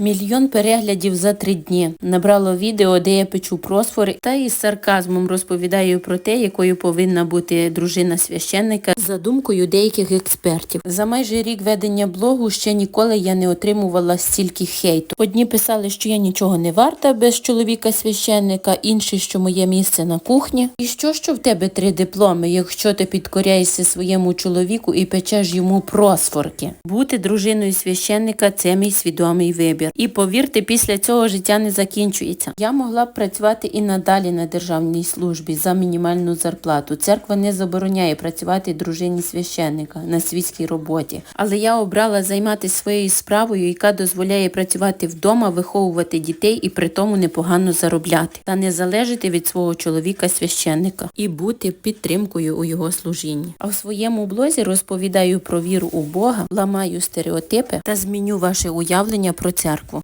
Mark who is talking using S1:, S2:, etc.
S1: Мільйон переглядів за три дні набрало відео, де я печу просфори та із сарказмом розповідаю про те, якою повинна бути дружина священника за думкою деяких експертів. За майже рік ведення блогу ще ніколи я не отримувала стільки хейту. Одні писали, що я нічого не варта без чоловіка священника, інші, що моє місце на кухні. І що, що в тебе три дипломи, якщо ти підкоряєшся своєму чоловіку і печеш йому просфорки? Бути дружиною священника це мій свідомий вибір. І повірте, після цього життя не закінчується. Я могла б працювати і надалі на державній службі за мінімальну зарплату. Церква не забороняє працювати дружині священника на світській роботі. Але я обрала займатися своєю справою, яка дозволяє працювати вдома, виховувати дітей і при тому непогано заробляти, та не залежати від свого чоловіка священника і бути підтримкою у його служінні. А в своєму блозі розповідаю про віру у Бога, ламаю стереотипи та зміню ваше уявлення про церкву.